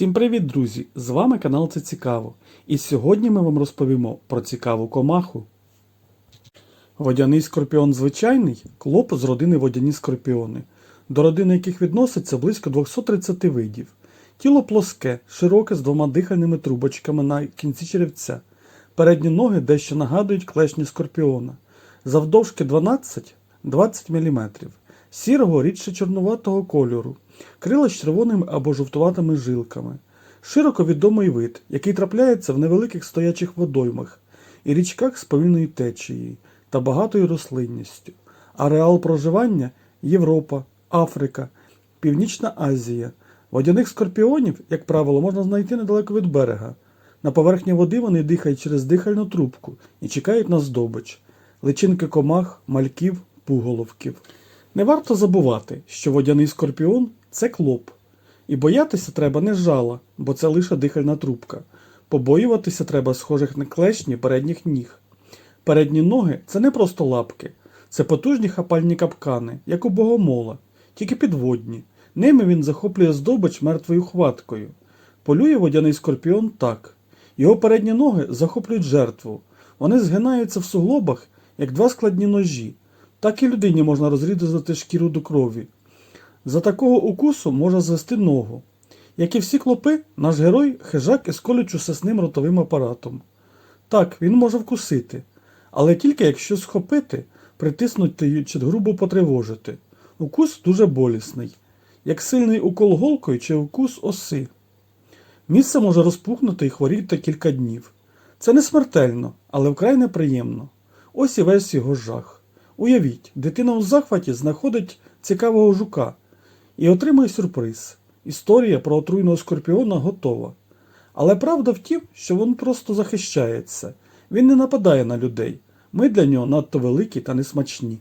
Всім привіт, друзі! З вами канал Це Цікаво. І сьогодні ми вам розповімо про цікаву комаху. Водяний скорпіон звичайний клоп з родини водяні скорпіони, до родини яких відноситься близько 230 видів. Тіло плоске, широке з двома дихальними трубочками на кінці черевця. Передні ноги дещо нагадують клешні скорпіона. Завдовжки 12-20 мм. Сірого рідше чорнуватого кольору, крила з червоними або жовтуватими жилками. Широко відомий вид, який трапляється в невеликих стоячих водоймах і річках з повільною течією та багатою рослинністю. Ареал проживання Європа, Африка, Північна Азія. Водяних скорпіонів, як правило, можна знайти недалеко від берега. На поверхні води вони дихають через дихальну трубку і чекають на здобич, личинки комах, мальків, пуголовків. Не варто забувати, що водяний скорпіон це клоп. І боятися треба не жала, бо це лише дихальна трубка. Побоюватися треба схожих на клешні передніх ніг. Передні ноги це не просто лапки, це потужні хапальні капкани, як у богомола, тільки підводні. Ними він захоплює здобич мертвою хваткою. Полює водяний скорпіон так. Його передні ноги захоплюють жертву. Вони згинаються в суглобах, як два складні ножі. Так і людині можна розрізати шкіру до крові. За такого укусу може звести ногу. Як і всі клопи, наш герой хижак із колючо-сесним ротовим апаратом. Так, він може вкусити, але тільки якщо схопити, притиснути чи грубо потривожити. Укус дуже болісний, як сильний укол голкою чи укус оси. Місце може розпухнути і хворіти кілька днів. Це не смертельно, але вкрай неприємно. Ось і весь його жах. Уявіть, дитина у захваті знаходить цікавого жука і отримує сюрприз. Історія про отруйного скорпіона готова. Але правда в тім, що він просто захищається. Він не нападає на людей. Ми для нього надто великі та несмачні.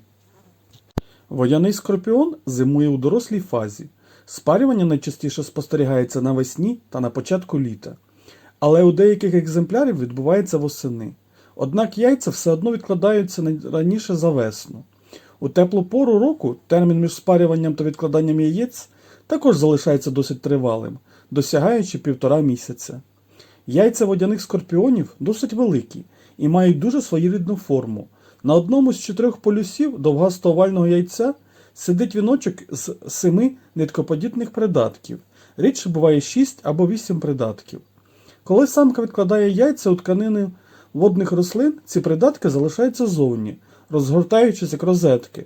Водяний скорпіон зимує у дорослій фазі. Спарювання найчастіше спостерігається навесні та на початку літа. Але у деяких екземплярів відбувається восени. Однак яйця все одно відкладаються раніше за весну. У теплу пору року термін між спарюванням та відкладанням яєць також залишається досить тривалим, досягаючи півтора місяця. Яйця водяних скорпіонів досить великі і мають дуже своєрідну форму. На одному з чотирьох полюсів довгасто овального яйця сидить віночок з семи ниткоподібних придатків. Рідше буває шість або вісім придатків. Коли самка відкладає яйця у тканини водних рослин, ці придатки залишаються зовні, розгортаючись як розетки.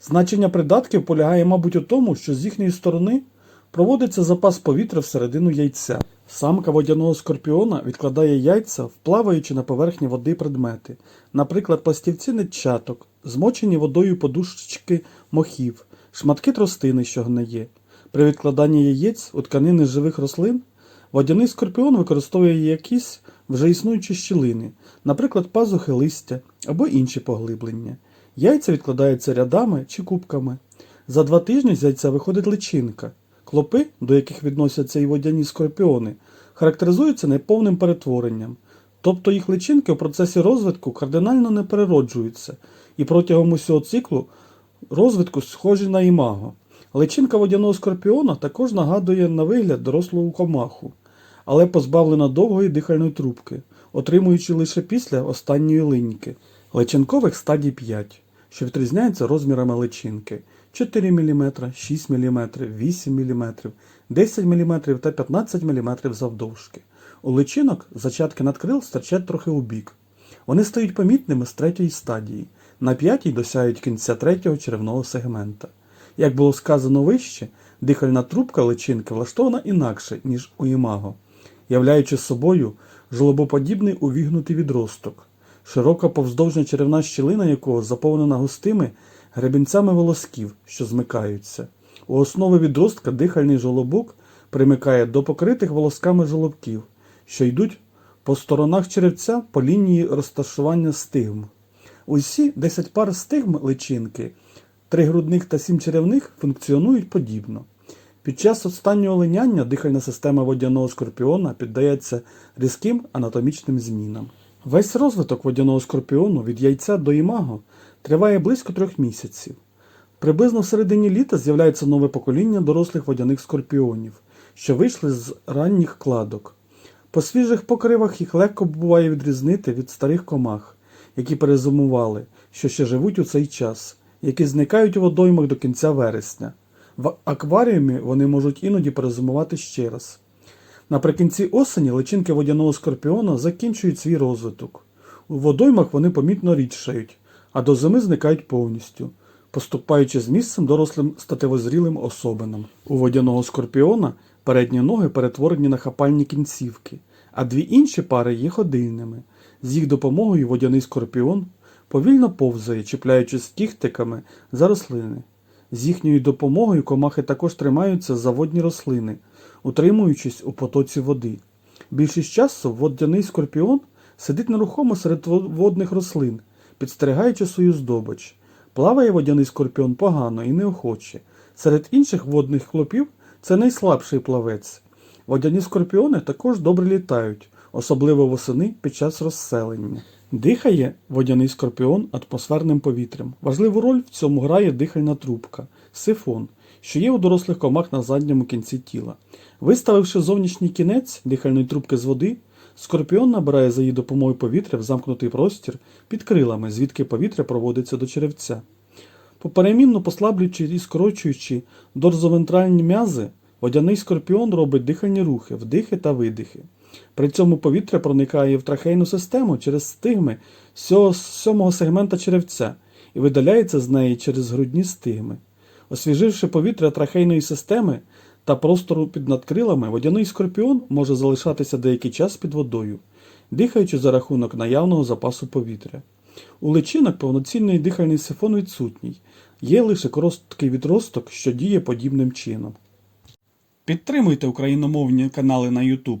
Значення придатків полягає, мабуть, у тому, що з їхньої сторони проводиться запас повітря всередину яйця. Самка водяного скорпіона відкладає яйця, вплаваючи на поверхні води предмети, наприклад, пластівці нетчаток, змочені водою подушечки мохів, шматки тростини, що гниє. При відкладанні яєць у тканини живих рослин водяний скорпіон використовує якісь вже існуючі щілини, наприклад, пазухи листя або інші поглиблення. Яйця відкладаються рядами чи кубками. За два тижні з яйця виходить личинка. Клопи, до яких відносяться і водяні скорпіони, характеризуються неповним перетворенням, тобто їх личинки у процесі розвитку кардинально не перероджуються і протягом усього циклу розвитку схожі на імаго. Личинка водяного скорпіона також нагадує на вигляд дорослу комаху, але позбавлена довгої дихальної трубки, отримуючи лише після останньої линьки. Личинкових стадій 5, що відрізняються розмірами личинки 4 мм, 6 мм, 8 мм, 10 мм та 15 мм завдовжки. У личинок зачатки надкрил стирчать трохи у бік. Вони стають помітними з третьої стадії, на п'ятій досягають кінця третього черевного сегмента. Як було сказано вище, дихальна трубка личинки влаштована інакше, ніж у імаго, являючи собою жолобоподібний увігнутий відросток, широка повздовжня черевна щілина якого заповнена густими гребінцями волосків, що змикаються. У основи відростка дихальний жолобок примикає до покритих волосками жолобків, що йдуть по сторонах черевця по лінії розташування стигм. Усі 10 пар стигм личинки, 3 грудних та 7 черевних функціонують подібно. Під час останнього линяння дихальна система водяного скорпіона піддається різким анатомічним змінам. Весь розвиток водяного скорпіону від яйця до імаго триває близько трьох місяців. Приблизно в середині літа з'являється нове покоління дорослих водяних скорпіонів. що вийшли з ранніх кладок. По свіжих покривах їх легко буває відрізнити від старих комах, які перезимували, що ще живуть у цей час, які зникають у водоймах до кінця вересня. В акваріумі вони можуть іноді перезимувати ще раз. Наприкінці осені личинки водяного скорпіона закінчують свій розвиток. У водоймах вони помітно рідшають, а до зими зникають повністю, поступаючи з місцем дорослим статевозрілим особинам. У водяного скорпіона передні ноги перетворені на хапальні кінцівки, а дві інші пари є ходильними. З їх допомогою водяний скорпіон повільно повзає, чіпляючись кіхтиками за рослини. З їхньою допомогою комахи також тримаються за водні рослини, утримуючись у потоці води. Більшість часу водяний скорпіон сидить нерухомо серед водних рослин, підстерігаючи свою здобич. Плаває водяний скорпіон погано і неохоче. Серед інших водних хлопів це найслабший плавець. Водяні скорпіони також добре літають, особливо восени під час розселення. Дихає водяний скорпіон атмосферним повітрям. Важливу роль в цьому грає дихальна трубка сифон, що є у дорослих комах на задньому кінці тіла. Виставивши зовнішній кінець дихальної трубки з води, скорпіон набирає за її допомогою повітря в замкнутий простір під крилами, звідки повітря проводиться до черевця. Поперемінно послаблюючи і скорочуючи дорзовентральні м'язи, водяний скорпіон робить дихальні рухи, вдихи та видихи. При цьому повітря проникає в трахейну систему через стигми сьо- сьомого сегмента черевця і видаляється з неї через грудні стигми. Освіживши повітря трахейної системи та простору під надкрилами, водяний скорпіон може залишатися деякий час під водою, дихаючи за рахунок наявного запасу повітря. У личинок повноцінний дихальний сифон відсутній, є лише короткий відросток, що діє подібним чином. Підтримуйте україномовні канали на YouTube,